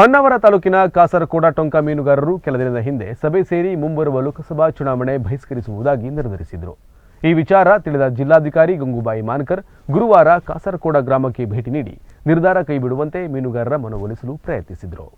ಹೊನ್ನಾವರ ತಾಲೂಕಿನ ಕಾಸರಕೋಡ ಟೊಂಕ ಮೀನುಗಾರರು ಕೆಲ ದಿನದ ಹಿಂದೆ ಸಭೆ ಸೇರಿ ಮುಂಬರುವ ಲೋಕಸಭಾ ಚುನಾವಣೆ ಬಹಿಷ್ಕರಿಸುವುದಾಗಿ ನಿರ್ಧರಿಸಿದರು. ಈ ವಿಚಾರ ತಿಳಿದ ಜಿಲ್ಲಾಧಿಕಾರಿ ಗಂಗೂಬಾಯಿ ಮಾನ್ಕರ್ ಗುರುವಾರ ಕಾಸರಕೋಡ ಗ್ರಾಮಕ್ಕೆ ಭೇಟಿ ನೀಡಿ ನಿರ್ಧಾರ ಕೈಬಿಡುವಂತೆ ಮೀನುಗಾರರ ಮನವೊಲಿಸಲು ಪ್ರಯತ್ನಿಸಿದರು.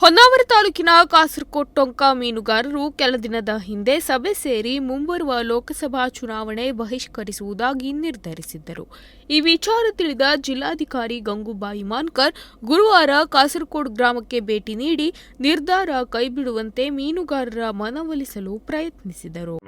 ಹೊನ್ನಾವರ ತಾಲೂಕಿನ ಕಾಸರಕೋಟ್ ಟೊಂಕ ಮೀನುಗಾರರು ಕೆಲ ದಿನದ ಹಿಂದೆ ಸಭೆ ಸೇರಿ ಮುಂಬರುವ ಲೋಕಸಭಾ ಚುನಾವಣೆ ಬಹಿಷ್ಕರಿಸುವುದಾಗಿ ನಿರ್ಧರಿಸಿದ್ದರು. ಈ ವಿಚಾರ ತಿಳಿದ ಜಿಲ್ಲಾಧಿಕಾರಿ ಗಂಗೂಬಾಯಿ ಮಾನ್ಕರ್, ಗುರುವಾರ ಕಾಸರಕೋಡ್ ಗ್ರಾಮಕ್ಕೆ ಭೇಟಿ ನೀಡಿ ನಿರ್ಧಾರ ಕೈಬಿಡುವಂತೆ ಮೀನುಗಾರರ ಮನವೊಲಿಸಲು ಪ್ರಯತ್ನಿಸಿದರು.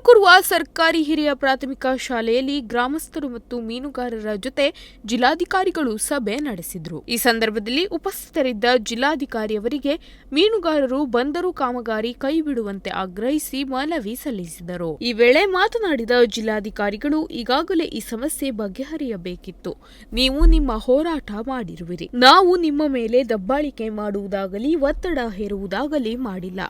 ಮಲ್ಲುಕುರುವ ಸರ್ಕಾರಿ ಹಿರಿಯ ಪ್ರಾಥಮಿಕ ಶಾಲೆಯಲ್ಲಿ ಗ್ರಾಮಸ್ಥರು ಮತ್ತು ಮೀನುಗಾರರ ಜೊತೆ ಜಿಲ್ಲಾಧಿಕಾರಿಗಳು ಸಭೆ ನಡೆಸಿದರು. ಈ ಸಂದರ್ಭದಲ್ಲಿ ಉಪಸ್ಥಿತರಿದ್ದ ಜಿಲ್ಲಾಧಿಕಾರಿಯವರಿಗೆ ಮೀನುಗಾರರು ಬಂದರು ಕಾಮಗಾರಿ ಕೈಬಿಡುವಂತೆ ಆಗ್ರಹಿಸಿ ಮನವಿ ಸಲ್ಲಿಸಿದರು. ಈ ವೇಳೆ ಮಾತನಾಡಿದ ಜಿಲ್ಲಾಧಿಕಾರಿಗಳು, ಈಗಾಗಲೇ ಈ ಸಮಸ್ಯೆ ಬಗೆಹರಿಯಬೇಕಿತ್ತು. ನೀವು ನಿಮ್ಮ ಹೋರಾಟ ಮಾಡಿರುವಿರಿ. ನಾವು ನಿಮ್ಮ ಮೇಲೆ ದಬ್ಬಾಳಿಕೆ ಮಾಡುವುದಾಗಲಿ, ಒತ್ತಡ ಹೇರುವುದಾಗಲಿ ಮಾಡಿಲ್ಲ.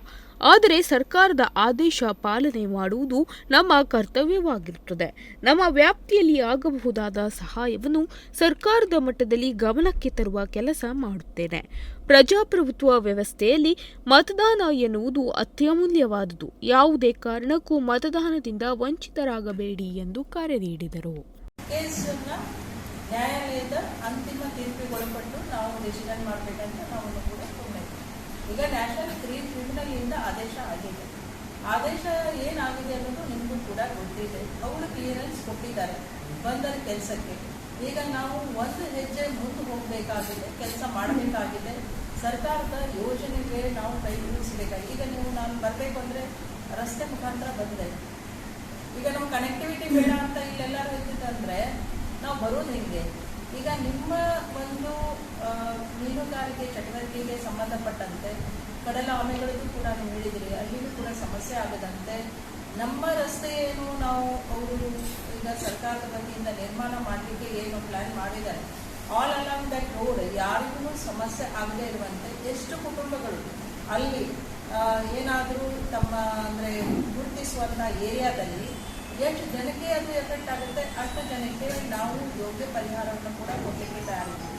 ಆದರೆ ಸರ್ಕಾರದ ಆದೇಶ ಪಾಲನೆ ಮಾಡುವುದು ನಮ್ಮ ಕರ್ತವ್ಯವಾಗಿರುತ್ತದೆ. ನಮ್ಮ ವ್ಯಾಪ್ತಿಯಲ್ಲಿ ಆಗಬಹುದಾದ ಸಹಾಯವನ್ನು ಸರ್ಕಾರದ ಮಟ್ಟದಲ್ಲಿ ಗಮನಕ್ಕೆ ತರುವ ಕೆಲಸ ಮಾಡುತ್ತೇನೆ. ಪ್ರಜಾಪ್ರಭುತ್ವ ವ್ಯವಸ್ಥೆಯಲ್ಲಿ ಮತದಾನ ಎನ್ನುವುದು ಅತ್ಯಮೂಲ್ಯವಾದುದು. ಯಾವುದೇ ಕಾರಣಕ್ಕೂ ಮತದಾನದಿಂದ ವಂಚಿತರಾಗಬೇಡಿ ಎಂದು ಕರೆ ನೀಡಿದರು. ನ್ಯಾಯಾಲಯದ ಅಂತಿಮ ತೀರ್ಪಿಗೊಳಪಟ್ಟು ನಾವು ಡಿಸಿಷನ್ ಮಾಡಬೇಕಂತ ನಾವು ಈಗ ನ್ಯಾಷನಲ್ ಕ್ರೀಮ್ ಇಂದ ಆದೇಶ ಆಗಿದೆ. ಆದೇಶ ಏನಾಗಿದೆ ಅನ್ನೋದು ನಿಮಗೂ ಕೂಡ ಗೊತ್ತಿದೆ. ಅವರು ಕ್ಲಿಯರೆನ್ಸ್ ಕೊಟ್ಟಿದ್ದಾರೆ ಬಂದರ ಕೆಲಸಕ್ಕೆ. ಈಗ ನಾವು ಒಂದು ಹೆಜ್ಜೆ ಮುಂದೆ ಹೋಗಬೇಕಾಗಿದೆ, ಕೆಲಸ ಮಾಡಬೇಕಾಗಿದೆ. ಸರ್ಕಾರದ ಯೋಜನೆಗೆ ನಾವು ಕೈ ಇಳಿಸಬೇಕಾಗಿದೆ ಈಗ ನೀವು ನಾನು ಬರಬೇಕು ಅಂದರೆ ರಸ್ತೆ ಮುಖಾಂತರ ಬಂದೆ. ಈಗ ನಮ್ಮ ಕನೆಕ್ಟಿವಿಟಿ ಬೇಡ ಅಂತ ಇಲ್ಲೆಲ್ಲರೂ ಇದ್ದಿತ್ತಂದ್ರೆ ನಾವು ಬರೋದು ಹೆಂಗೆ? ಈಗ ನಿಮ್ಮ ಒಂದು ಮೀನುಗಾರಿಕೆ ಚಟುವಟಿಕೆಗೆ ಸಂಬಂಧಪಟ್ಟಂತೆ ಕಡಲ ಆಮೆಗಳಿಗೂ ಕೂಡ ನೀವು ಹೇಳಿದಿರಿ ಅಲ್ಲಿಯೂ ಕೂಡ ಸಮಸ್ಯೆ ಆಗದಂತೆ. ನಮ್ಮ ರಸ್ತೆ ಏನು ನಾವು ಅವರು ಈಗ ಸರ್ಕಾರದ ವತಿಯಿಂದ ನಿರ್ಮಾಣ ಮಾಡಲಿಕ್ಕೆ ಏನು ಪ್ಲಾನ್ ಮಾಡಿದ್ದಾರೆ? ಆಲ್ ಅಲಾಂಗ್ ದಟ್ ರೋಡ್ ಯಾರಿಗೂ ಸಮಸ್ಯೆ ಆಗದೇ ಇರುವಂತೆ ಎಷ್ಟು ಕುಟುಂಬಗಳು ಅಲ್ಲಿ ಏನಾದರೂ ತಮ್ಮ ಅಂದರೆ ಗುರುತಿಸುವಂಥ ಏರಿಯಾದಲ್ಲಿ ಎಷ್ಟು ಜನಕ್ಕೆ ಅದು ಎಫೆಕ್ಟ್ ಆಗುತ್ತೆ, ಅಷ್ಟು ಜನಕ್ಕೆ ನಾವು ಯೋಗ್ಯ ಪರಿಹಾರವನ್ನು ಕೂಡ ಕೊಡಲಿಕ್ಕೆ ತಯಾರಿದ್ದೀವಿ.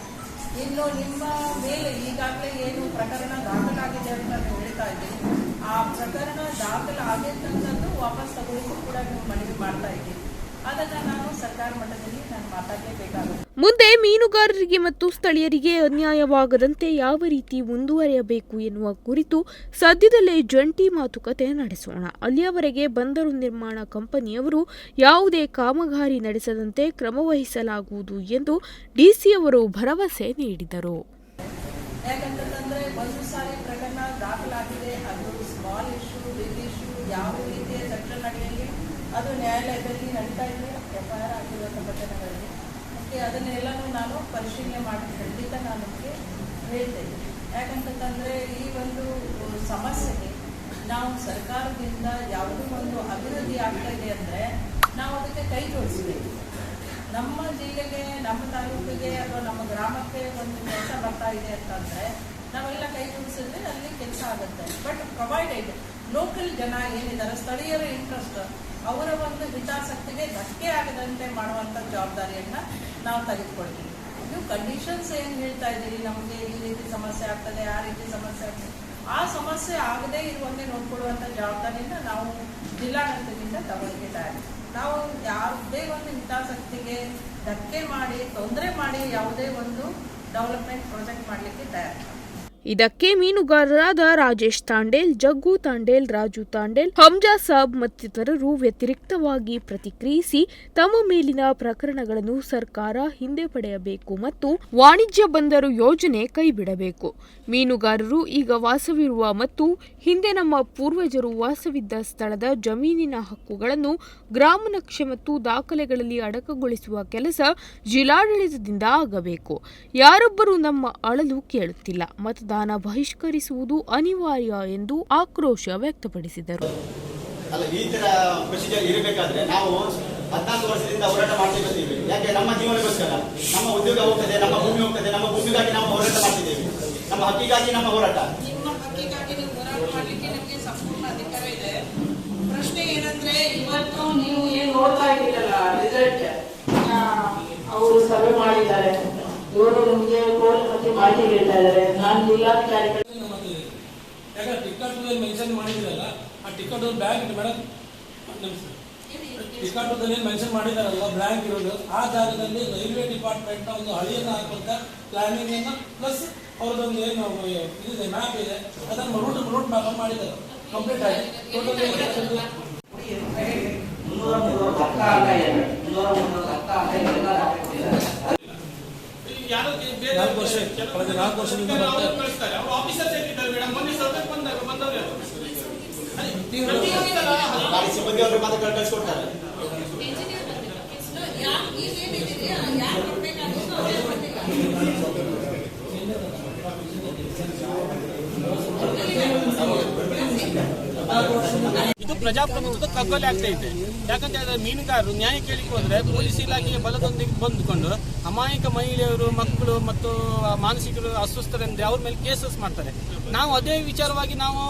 ಇನ್ನು ನಿಮ್ಮ ಮೇಲೆ ಈಗಾಗಲೇ ಏನು ಪ್ರಕರಣ ದಾಖಲಾಗಿದೆ ಅಂತ ನಾನು ಹೇಳ್ತಾ ಇದ್ದೀನಿ. ಆ ಪ್ರಕರಣ ದಾಖಲಾಗಿದ್ದಂಥದ್ದು ವಾಪಸ್ ತಗೊಳ್ಳಿಕ್ಕೂ ಕೂಡ ನೀವು ಮನವಿ ಮಾಡ್ತಾ ಇದ್ದೀನಿ ಅದನ್ನು ನಾನು ಸರ್ಕಾರ ಮಟ್ಟದಲ್ಲಿ ನಾನು ಮಾತಾಡಲೇಬೇಕಾಗುತ್ತೆ ಮೀನುಗಾರರಿಗೆ ಮತ್ತು ಸ್ಥಳೀಯರಿಗೆ ಅನ್ಯಾಯವಾಗದಂತೆ ಯಾವ ರೀತಿ ಮುಂದುವರಿಯಬೇಕು ಎನ್ನುವ ಕುರಿತು ಸದ್ಯದಲ್ಲೇ ಜಂಟಿ ಮಾತುಕತೆ ನಡೆಸೋಣ. ಅಲ್ಲಿಯವರೆಗೆ ಬಂದರು ನಿರ್ಮಾಣ ಕಂಪನಿಯವರು ಯಾವುದೇ ಕಾಮಗಾರಿ ನಡೆಸದಂತೆ ಕ್ರಮವಹಿಸಲಾಗುವುದು ಎಂದು ಡಿಸಿಯವರು ಭರವಸೆ ನೀಡಿದರು. ಅದು ನ್ಯಾಯಾಲಯದಲ್ಲಿ ನಡೀತಾ ಇದೆ. ಎಫ್ ಐ ಆರ್ ಅದನ್ನೆಲ್ಲನೂ ನಾನು ಪರಿಶೀಲನೆ ಮಾಡಿ ಖಂಡಿತ ನಾನು ನಿಮಗೆ ಹೇಳ್ತೇನೆ. ಯಾಕಂತಂದ್ರೆ ಈ ಒಂದು ಸಮಸ್ಯೆಗೆ ನಾವು ಸರ್ಕಾರದಿಂದ ಯಾವುದೋ ಒಂದು ಅಭಿವೃದ್ಧಿ ಆಗ್ತಾ ಇದೆ ಅಂದರೆ ನಾವು ಅದಕ್ಕೆ ಕೈ ಜೋಡಿಸ್ಬೇಕು. ನಮ್ಮ ಜಿಲ್ಲೆಗೆ, ನಮ್ಮ ತಾಲೂಕಿಗೆ ಅಥವಾ ನಮ್ಮ ಗ್ರಾಮಕ್ಕೆ ಒಂದು ಕೆಲಸ ಬರ್ತಾ ಇದೆ ಅಂತಂದ್ರೆ ನಾವೆಲ್ಲ ಕೈ ಜೋಡಿಸಿದ್ರೆ ಅಲ್ಲಿ ಕೆಲಸ ಆಗುತ್ತೆ. ಬಟ್ ಪ್ರೊವೈಡೆಡ್ ಲೋಕಲ್ ಜನ ಏನಿದ್ದಾರೆ, ಸ್ಥಳೀಯರ ಇಂಟ್ರೆಸ್ಟ್ ಅವರ ಒಂದು ಹಿತಾಸಕ್ತಿಗೆ ಧಕ್ಕೆ ಆಗದಂತೆ ಮಾಡುವಂಥ ಜವಾಬ್ದಾರಿಯನ್ನ ನಾವು ತೆಗೆದುಕೊಳ್ತೀವಿ. ನೀವು ಕಂಡೀಷನ್ಸ್ ಏನು ಹೇಳ್ತಾ ಇದ್ದೀರಿ? ನಮಗೆ ಈ ರೀತಿ ಸಮಸ್ಯೆ ಆಗ್ತದೆ, ಆ ರೀತಿ ಸಮಸ್ಯೆ ಆಗ್ತದೆ. ಆ ಸಮಸ್ಯೆ ಆಗದೇ ಇರುವಂತೆ ನೋಡ್ಕೊಳ್ಳುವಂಥ ಜವಾಬ್ದಾರಿಯನ್ನ ನಾವು ಜಿಲ್ಲಾಡಳಿತದಿಂದ ತಗೊಳ್ಳಿಕ್ಕೆ ತಯಾರಿ ನಾವು ಯಾವುದೇ ಒಂದು ಹಿತಾಸಕ್ತಿಗೆ ಧಕ್ಕೆ ಮಾಡಿ, ತೊಂದರೆ ಮಾಡಿ ಯಾವುದೇ ಒಂದು ಡೆವಲಪ್ಮೆಂಟ್ ಪ್ರಾಜೆಕ್ಟ್ ಮಾಡಲಿಕ್ಕೆ ತಯಾರಿ ಇದಕ್ಕೆ ಮೀನುಗಾರರಾದ ರಾಜೇಶ್ ತಾಂಡೇಲ್, ಜಗ್ಗು ತಾಂಡೇಲ್, ರಾಜು ತಾಂಡೇಲ್, ಹಮ್ಜಾ ಸಾಬ್ ಮತ್ತಿತರರು ವ್ಯತಿರಿಕ್ತವಾಗಿ ಪ್ರತಿಕ್ರಿಯಿಸಿ ತಮ್ಮ ಮೇಲಿನ ಪ್ರಕರಣಗಳನ್ನು ಸರ್ಕಾರ ಹಿಂದೆ ಪಡೆಯಬೇಕು ಮತ್ತು ವಾಣಿಜ್ಯ ಬಂದರು ಯೋಜನೆ ಕೈಬಿಡಬೇಕು. ಮೀನುಗಾರರು ಈಗ ವಾಸವಿರುವ ಮತ್ತು ಹಿಂದೆ ನಮ್ಮ ಪೂರ್ವಜರು ವಾಸವಿದ್ದ ಸ್ಥಳದ ಜಮೀನಿನ ಹಕ್ಕುಗಳನ್ನು ಗ್ರಾಮ ನಕ್ಷೆ ಮತ್ತು ದಾಖಲೆಗಳಲ್ಲಿ ಅಡಕಗೊಳಿಸುವ ಕೆಲಸ ಜಿಲ್ಲಾಡಳಿತದಿಂದ ಆಗಬೇಕು. ಯಾರೊಬ್ಬರೂ ನಮ್ಮ ಅಳಲು ಕೇಳುತ್ತಿಲ್ಲ. ಮತದಾನ ಬಹಿಷ್ಕರಿಸುವುದು ಅನಿವಾರ್ಯ ಎಂದು ಆಕ್ರೋಶ ವ್ಯಕ್ತಪಡಿಸಿದರು. ಅಲ್ಲ, ಈ ತರ ನಾವು ಹದಿನಾಲ್ಕು ವರ್ಷದಿಂದ ಹೋರಾಟ ಮಾಡ್ತಾ ಬರ್ತೀವಿ ಯಾಕೆ? ನಮ್ಮ ಜೀವನಕ್ಕೋಸ್ಕರ. ನಮ್ಮ ಉದ್ಯೋಗ ಹೋಗ್ತದೆ, ನಮ್ಮ ಭೂಮಿ ಹೋಗ್ತದೆ, ನಮ್ಮ ಭೂಮಿಗಾಗಿ ನಾವು ಹೋರಾಟ ಮಾಡ್ತಿದ್ದೇವೆ. ನಮ್ಮ ಹಕ್ಕಿಗಾಗಿ ನಮ್ಮ ಹೋರಾಟ. ನಿಮ್ಮ ಹಕ್ಕಿಗಾಗಿ ನೀವು ಹೋರಾಟ ಮಾಡಲಿಕ್ಕೆ ನಿಮಗೆ ಸಂಪೂರ್ಣ ಅಧಿಕಾರ ಇದೆ. ಪ್ರಶ್ನೆ ಏನಂದ್ರೆ ಇವತ್ತು ನೀವು ಏನ್ ನೋಡ್ತಾ ಇದ್ದೀರಲ್ಲ ರಿಸಲ್ಟ್ ಅವರು ಸರ್ವೆ ಮಾಡಿದ್ದಾರೆ. ಇವರು ನಿಮಗೆ ಕೋರ್ಟ್ ಬಗ್ಗೆ ಮಾಹಿತಿ ಹೇಳ್ತಾ ಇದ್ದಾರೆ. ನಾನು ಜಿಲ್ಲಾಧಿಕಾರಿಗಳು ಯಾಕಂದ್ರೆ ಟಿಕೆಟ್ ಮೆನ್ಷನ್ ಮಾಡಿದಿರಲ್ಲ ಆ ticket bank madam ticket mention ಮಾಡಿದಾರಲ್ಲ ಬ್ಲಾಂಕ್ ಇರೋದು. ಆ ಜಾಗದಲ್ಲಿ ರೈಲ್ವೆ ಡಿಪಾರ್ಟ್ಮೆಂಟ್ ಒಂದು ಹಳಿಯನ್ನು ಹಾಕುವಂತ ಪ್ಲಾನಿಂಗ್ ಪ್ಲಸ್ ಅವ್ರದ್ದೊಂದು ಏನು ಇದಿದೆ ಮ್ಯಾಪ್ ಇದೆ ಅದನ್ನು ರೂಟ್ ರೂಟ್ ಮ್ಯಾಪ್ ಮಾಡಿದ್ದಾರೆ. ಕಂಪ್ಲೀಟ್ ಆಗಿ. ಟೋಟಲ್ ನಾಲ್ಕು ವರ್ಷ ಕಳೆದ ನಾಲ್ಕು ಗಾಡಿ ಸಿಬ್ಬಂದಿ ಅವರು ಮಾತ್ರ ಕಳಿಸ್ಕೊಡ್ತಾರೆ ಇದು ಪ್ರಜಾಪ್ರಭುತ್ವದ ಕಗ್ಗೊಲೆ ಆಗ್ತಾ ಇದೆ. ಯಾಕಂತ ಹೇಳಿದ್ರೆ ಮೀನುಗಾರರು ನ್ಯಾಯ ಕೇಳಿಕೆ ಹೋದ್ರೆ ಪೊಲೀಸ್ ಇಲಾಖೆಯ ಬಲದೊಂದಿಗೆ ಬಂದುಕೊಂಡು ಅಮಾಯಕ ಮಹಿಳೆಯರು, ಮಕ್ಕಳು ಮತ್ತು ಮಾನಸಿಕರು ಅಸ್ವಸ್ಥರೆಂದ್ರೆ ಅವ್ರ ಮೇಲೆ ಕೇಸಸ್ ಮಾಡ್ತಾರೆ. ನಾವು ಅದೇ ವಿಚಾರವಾಗಿ ನಾವು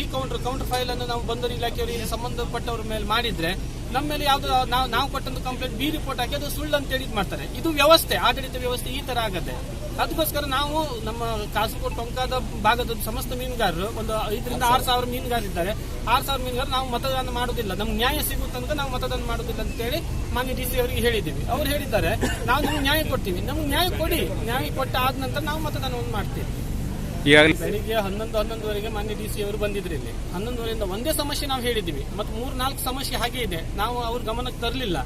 ರೀಕೌಂಟರ್ ಕೌಂಟರ್ ಫೈಲ್ ಅನ್ನು ನಾವು ಬಂದರು ಇಲಾಖೆಯವರಿಗೆ ಸಂಬಂಧಪಟ್ಟವ್ರ ಮೇಲೆ ಮಾಡಿದ್ರೆ ನಮ್ಮ ಮೇಲೆ ಯಾವ್ದು ನಾವು ನಾವು ಕೊಟ್ಟಂತ ಕಂಪ್ಲೇಂಟ್ ಬಿ ರಿಪೋರ್ಟ್ ಹಾಕಿ ಅದು ಸುಳ್ಳು ಅಂತ ಹೇಳಿ ಮಾಡ್ತಾರೆ. ಇದು ವ್ಯವಸ್ಥೆ, ಆಡಳಿತ ವ್ಯವಸ್ಥೆ ಈ ತರ ಆಗತ್ತೆ. ಅದಕ್ಕೋಸ್ಕರ ನಾವು ನಮ್ಮ ಕಾಸರಗೋಡು ಟೊಂಕಾದ ಭಾಗದ ಸಮಸ್ತ ಮೀನುಗಾರರು, ಒಂದು ಐದರಿಂದ ಆರು ಸಾವಿರ ಮೀನುಗಾರಿದ್ದಾರೆ ಆರು ಸಾವಿರ ಮೀನುಗಾರರು ನಾವು ಮತದಾನ ಮಾಡೋದಿಲ್ಲ ನಮ್ಗೆ ನ್ಯಾಯ ಸಿಗುವ ತನಕ ನಾವು ಮತದಾನ ಮಾಡುದಿಲ್ಲ ಅಂತ ಹೇಳಿ ಮಾನ್ಯ ಡಿ ಸಿ ಅವರಿಗೆ ಹೇಳಿದ್ದೀವಿ. ಅವ್ರು ಹೇಳಿದ್ದಾರೆ, ನಾವು ನಿಮ್ಗೆ ನ್ಯಾಯ ಕೊಡ್ತೀವಿ. ನಮ್ಗೆ ನ್ಯಾಯ ಕೊಡಿ. ನ್ಯಾಯ ಕೊಟ್ಟ ಆದ ನಂತರ ನಾವು ಮತದಾನವನ್ನು ಮಾಡ್ತೀವಿ. ಬೆಳಿಗ್ಗೆ ಹನ್ನೊಂದು, ಹನ್ನೊಂದುವರೆಗೆ ಮಾನ್ಯ ಡಿ ಸಿ ಅವರು ಬಂದಿದ್ರು ಇಲ್ಲಿ. ಹನ್ನೊಂದುವರೆಯಿಂದ ಒಂದೇ ಸಮಸ್ಯೆ ನಾವು ಹೇಳಿದ್ದೀವಿ. ಮತ್ತು ಮೂರ್, ನಾಲ್ಕು ಸಮಸ್ಯೆ ಹಾಗೆ ಇದೆ. ನಾವು ಅವ್ರ ಗಮನಕ್ಕೆ ತರಲಿಲ್ಲ.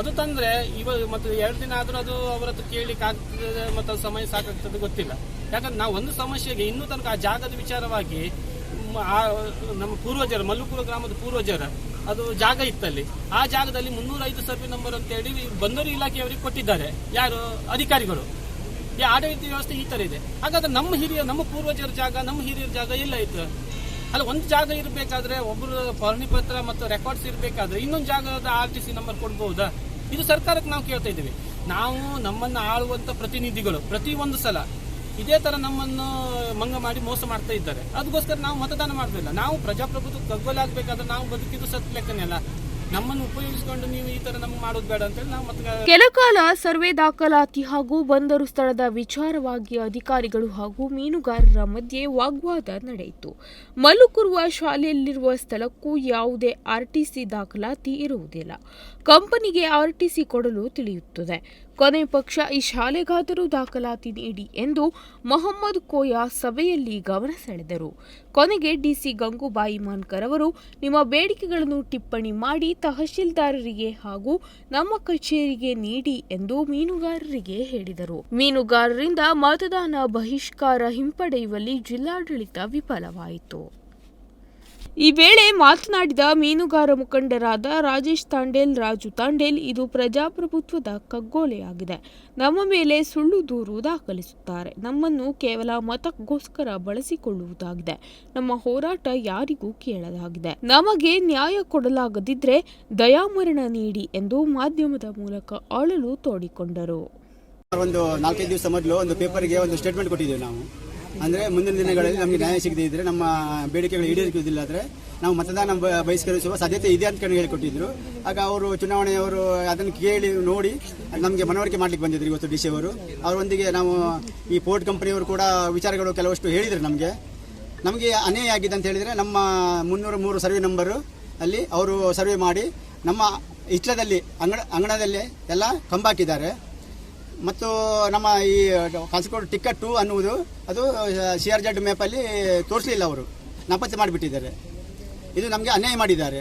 ಅದು ತಂದ್ರೆ ಇವಾಗ ಮತ್ತು ಎರಡು ದಿನ ಆದ್ರೂ ಅದು ಅವ್ರ ಹತ್ರ ಕೇಳಲಿಕ್ಕೆ ಆಗ್ತದೆ, ಮತ್ತು ಸಮಯ ಸಾಕಾಗ್ತದೆ ಗೊತ್ತಿಲ್ಲ. ಯಾಕಂದ್ರೆ ನಾವು ಒಂದು ಸಮಸ್ಯೆಗೆ ಇನ್ನೂ ತನಕ ಆ ಜಾಗದ ವಿಚಾರವಾಗಿ ನಮ್ಮ ಪೂರ್ವಜರ, ಮಲ್ಲುಪುರ ಗ್ರಾಮದ ಪೂರ್ವಜರ, ಅದು ಜಾಗ ಇತ್ತಲ್ಲಿ. ಆ ಜಾಗದಲ್ಲಿ ಮುನ್ನೂರೈದು ಸರ್ವೆ ನಂಬರ್ ಅಂತ ಹೇಳಿ ಬಂದರು ಇಲಾಖೆಯವರಿಗೆ ಕೊಟ್ಟಿದ್ದಾರೆ. ಯಾರು? ಅಧಿಕಾರಿಗಳು. ಈ ಆಡಳಿತ ವ್ಯವಸ್ಥೆ ಈ ತರ ಇದೆ. ಹಾಗಾದ್ರೆ ನಮ್ಮ ಹಿರಿಯ, ನಮ್ಮ ಪೂರ್ವಜರ ಜಾಗ, ನಮ್ಮ ಹಿರಿಯರ ಜಾಗ ಎಲ್ಲ ಇತ್ತು ಅಲ್ಲ, ಒಂದು ಜಾಗ ಇರಬೇಕಾದ್ರೆ ಒಬ್ಬರು ಪಹಣಿ ಪತ್ರ ಮತ್ತು ರೆಕಾರ್ಡ್ಸ್ ಇರಬೇಕಾದ್ರೆ ಇನ್ನೊಂದು ಜಾಗದ ಆರ್ ಟಿ ಸಿ ನಂಬರ್ ಕೊಡ್ಬಹುದಾ ಇದು ಸರ್ಕಾರಕ್ಕೆ ನಾವು ಕೇಳ್ತಾ ಇದ್ದೀವಿ. ನಾವು ನಮ್ಮನ್ನು ಆಳುವಂತ ಪ್ರತಿನಿಧಿಗಳು ಪ್ರತಿ ಒಂದು ಸಲ ಇದೇ ತರ ನಮ್ಮನ್ನು ಮಂಗ ಮಾಡಿ ಮೋಸ ಮಾಡ್ತಾ ಇದ್ದಾರೆ. ಅದಕ್ಕೋಸ್ಕರ ನಾವು ಮತದಾನ ಮಾಡಬೇಕಲ್ಲ ನಾವು ಪ್ರಜಾಪ್ರಭುತ್ವ ಕಗ್ಗೊಲಾಗಬೇಕಾದ್ರೆ ನಾವು ಬದುಕಿದ್ದು ಸತ್ ಲೆಕ್ಕನೇ ಅಲ್ಲ. ಮತ ಕೆಲಕಾಲ ಸರ್ವೆ ದಾಖಲಾತಿ ಹಾಗೂ ಬಂದರು ಸ್ಥಳದ ವಿಚಾರವಾಗಿ ಅಧಿಕಾರಿಗಳು ಹಾಗೂ ಮೀನುಗಾರರ ಮಧ್ಯೆ ವಾಗ್ವಾದ ನಡೆಯಿತು. ಮಲ್ಲುಕುರುವ ಶಾಲೆಯಲ್ಲಿರುವ ಸ್ಥಳಕ್ಕೂ ಯಾವುದೇ ಆರ್ಟಿಸಿ ದಾಖಲಾತಿ ಇರುವುದಿಲ್ಲ. ಕಂಪನಿಗೆ ಆರ್ಟಿಸಿ ಕೊಡಲು ತಿಳಿಯುತ್ತದೆ. ಕೊನೆ ಪಕ್ಷ ಈ ಶಾಲೆಗಾದರೂ ದಾಖಲಾತಿ ನೀಡಿ ಎಂದು ಮೊಹಮ್ಮದ್ ಕೋಯಾ ಸಭೆಯಲ್ಲಿ ಗಮನ ಸೆಳೆದರು. ಕೊನೆಗೆ ಡಿಸಿ ಗಂಗೂಬಾಯಿ ಮಾನ್ಕರ್ ಅವರು, ನಿಮ್ಮ ಬೇಡಿಕೆಗಳನ್ನು ಟಿಪ್ಪಣಿ ಮಾಡಿ ತಹಶೀಲ್ದಾರರಿಗೆ ಹಾಗೂ ನಮ್ಮ ಕಚೇರಿಗೆ ನೀಡಿ ಎಂದು ಮೀನುಗಾರರಿಗೆ ಹೇಳಿದರು. ಮೀನುಗಾರರಿಂದ ಮತದಾನ ಬಹಿಷ್ಕಾರ ಹಿಂಪಡೆಯುವಲ್ಲಿ ಜಿಲ್ಲಾಡಳಿತ ವಿಫಲವಾಯಿತು. ಈ ವೇಳೆ ಮಾತನಾಡಿದ ಮೀನುಗಾರ ಮುಖಂಡರಾದ ರಾಜೇಶ್ ತಾಂಡೇಲ್, ರಾಜು ತಾಂಡೇಲ್, ಇದು ಪ್ರಜಾಪ್ರಭುತ್ವದ ಕಗ್ಗೋಲೆಯಾಗಿದೆ. ನಮ್ಮ ಮೇಲೆ ಸುಳ್ಳು ದೂರು ದಾಖಲಿಸುತ್ತಾರೆ. ನಮ್ಮನ್ನು ಕೇವಲ ಮತಕ್ಕೋಸ್ಕರ ಬಳಸಿಕೊಳ್ಳುವುದಾಗಿದೆ. ನಮ್ಮ ಹೋರಾಟ ಯಾರಿಗೂ ಕೇಳಲಾಗಿದೆ. ನಮಗೆ ನ್ಯಾಯ ಕೊಡಲಾಗದಿದ್ರೆ ದಯಾಮರಣ ನೀಡಿ ಎಂದು ಮಾಧ್ಯಮದ ಮೂಲಕ ಅಳಲು ತೋಡಿಕೊಂಡರು. ಒಂದು ನಾಲ್ಕೈದು ದಿವಸ ಮೊದಲು ಒಂದು ಪೇಪರ್ಗೆ ಒಂದು ಸ್ಟೇಟ್ಮೆಂಟ್ ಕೊಟ್ಟಿದ್ದೇವೆ ನಾವು. ಅಂದ್ರೆ ಮುಂದಿನ ದಿನಗಳಲ್ಲಿ ನಮಗೆ ನ್ಯಾಯ ಸಿಗದೇ ಇದ್ರೆ ನಮ್ಮ ಬೇಡಿಕೆಗಳು ಈಡೇರಿಸುವುದಿಲ್ಲ ಆದ್ರೆ ನಾವು ಮತದಾನ ಬಹಿಷ್ಕರಿಸುವ ಸಾಧ್ಯತೆ ಇದೆ ಅಂತ ಹೇಳಿ ಹೇಳಿಕೊಟ್ಟಿದ್ರು. ಆಗ ಅವರು ಚುನಾವಣೆಯವರು ಅದನ್ನು ಕೇಳಿ ನೋಡಿ ನಮಗೆ ಮನವರಿಕೆ ಮಾಡ್ಲಿಕ್ಕೆ ಬಂದಿದ್ರು ಇವತ್ತು ಡಿ ಸಿ ಅವರು. ಅವರೊಂದಿಗೆ ನಾವು ಈ ಪೋರ್ಟ್ ಕಂಪನಿಯವರು ಕೂಡ ವಿಚಾರಗಳು ಕೆಲವಷ್ಟು ಹೇಳಿದರು ನಮಗೆ. ನಮಗೆ ಅನ್ಯಾಯ ಆಗಿದೆ ಅಂತ ಹೇಳಿದರೆ ನಮ್ಮ ಮುನ್ನೂರ ಮೂರು ಸರ್ವೆ ನಂಬರು ಅಲ್ಲಿ ಅವರು ಸರ್ವೆ ಮಾಡಿ ನಮ್ಮ ಇಷ್ಟದಲ್ಲಿ ಅಂಗಣ, ಅಂಗಣದಲ್ಲಿ ಎಲ್ಲ ಕಂಬ ಹಾಕಿದ್ದಾರೆ. ಮತ್ತು ನಮ್ಮ ಈ ಕಾಸರಗೋಡು ಟಿಕೆಟ್ ಟು ಅನ್ನುವುದು ಅದು ಸಿ ಆರ್ ಜೆಡ್ ಮ್ಯಾಪಲ್ಲಿ ತೋರಿಸಲಿಲ್ಲ ಅವರು. ನಾಪತ್ತೆ ಮಾಡಿಬಿಟ್ಟಿದ್ದಾರೆ. ಇದು ನಮಗೆ ಅನ್ಯಾಯ ಮಾಡಿದ್ದಾರೆ.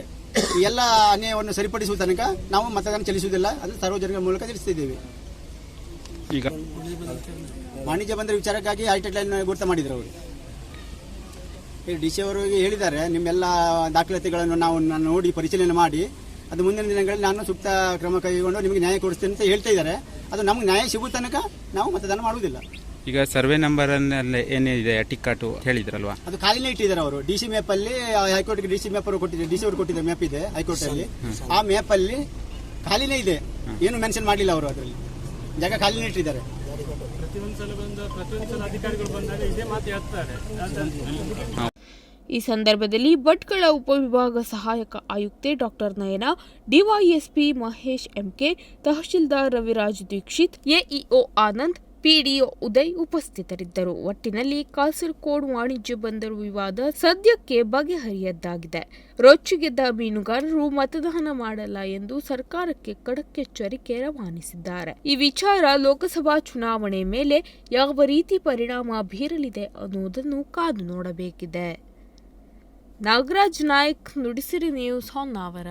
ಈ ಎಲ್ಲ ಅನ್ಯಾಯವನ್ನು ಸರಿಪಡಿಸುವ ತನಕ ನಾವು ಮತದಾನ ಚಲಿಸುವುದಿಲ್ಲ. ಅದು ಸಾರ್ವಜನಿಕರ ಮೂಲಕ ತಿಳಿಸ್ತಿದ್ದೇವೆ. ಈಗ ವಾಣಿಜ್ಯ ಬಂದರೆ ವಿಚಾರಕ್ಕಾಗಿ ಹೈಟೆಕ್ ಲೈನ್ ಗುರುತ ಮಾಡಿದ್ರು ಅವರು. ಡಿ ಸಿ ಅವರಿಗೆ ಹೇಳಿದ್ದಾರೆ ನಿಮ್ಮೆಲ್ಲ ದಾಖಲಾತಿಗಳನ್ನು ನಾವು ನೋಡಿ ಪರಿಶೀಲನೆ ಮಾಡಿ ಅದು ಮುಂದಿನ ದಿನಗಳಲ್ಲಿ ನಾನು ಸೂಕ್ತ ಕ್ರಮ ಕೈಗೊಂಡು ನಿಮಗೆ ನ್ಯಾಯ ಕೊಡಿಸ್ತೇನೆ ಅಂತ ಹೇಳ್ತಾ ಇದ್ದಾರೆ. ಅದು ನಮ್ಗೆ ನ್ಯಾಯ ಸಿಗುವ ತನಕ ನಾವು ಮತದಾನ ಮಾಡುವುದಿಲ್ಲ. ಈಗ ಸರ್ವೆ ನಂಬರ್ ಏನಿದೆ ಟಿಕ್ಕಾಟು ಹೇಳಿದ್ರಲ್ವಾ? ಅದು ಖಾಲಿನೇ ಇಟ್ಟಿದ್ದಾರೆ ಅವರು. ಡಿ ಸಿ ಮ್ಯಾಪ್ ಅಲ್ಲಿ ಹೈಕೋರ್ಟ್ಗೆ ಡಿ ಸಿ ಮ್ಯಾಪ್ ಅವರು ಕೊಟ್ಟಿದ್ದಾರೆ ಡಿ ಸಿ ಅವರು ಕೊಟ್ಟಿದ್ದಾರೆ ಮ್ಯಾಪ್ ಇದೆ ಹೈಕೋರ್ಟ್ ಅಲ್ಲಿ ಆ ಮ್ಯಾಪ್ ಅಲ್ಲಿ ಖಾಲಿನೇ ಇದೆ. ಏನು ಮೆನ್ಷನ್ ಮಾಡಿಲ್ಲ ಅವರು ಅದರಲ್ಲಿ. ಜಾಗ ಖಾಲಿನೇ ಇಟ್ಟಿದ್ದಾರೆ. ಪ್ರತಿಯೊಂದು ಸಲ ಬಂದ ಪ್ರತಿಯೊಂದು ಸಲ ಅಧಿಕಾರಿಗಳು ಬಂದಾಗ ಇದೇ ಮಾತು ಹೇಳ್ತಾರೆ. ಈ ಸಂದರ್ಭದಲ್ಲಿ ಭಟ್ಕಳ ಉಪವಿಭಾಗ ಸಹಾಯಕ ಆಯುಕ್ತೆ doctor Nayana, DYSP Mahesh MK, tahsildar Raviraj Dixit, AEO Anand, PDO Uday ಉಪಸ್ಥಿತರಿದ್ದರು. ಒಟ್ಟಿನಲ್ಲಿ ಕಾಸರಕೋಡ್ ವಾಣಿಜ್ಯ ಬಂದರು ವಿವಾದ ಸದ್ಯಕ್ಕೆ ಬಗೆಹರಿಯದ್ದಾಗಿದೆ. ರೊಚ್ಚಿಗೆದ್ದ ಮೀನುಗಾರರು ಮತದಾನ ಮಾಡಲ್ಲ ಎಂದು ಸರ್ಕಾರಕ್ಕೆ ಖಡಕ್ ಎಚ್ಚರಿಕೆ ರವಾನಿಸಿದ್ದಾರೆ. ಈ ವಿಚಾರ ಲೋಕಸಭಾ ಚುನಾವಣೆ ಮೇಲೆ ಯಾವ ರೀತಿ ಪರಿಣಾಮ ಬೀರಲಿದೆ ಅನ್ನುವುದನ್ನು ಕಾದು ನೋಡಬೇಕಿದೆ. ನಾಗರಾಜ್ ನಾಯ್ಕ್ ನುಡಿಸಿರಿ ನ್ಯೂಸ್ ಹೊನ್ನಾವರ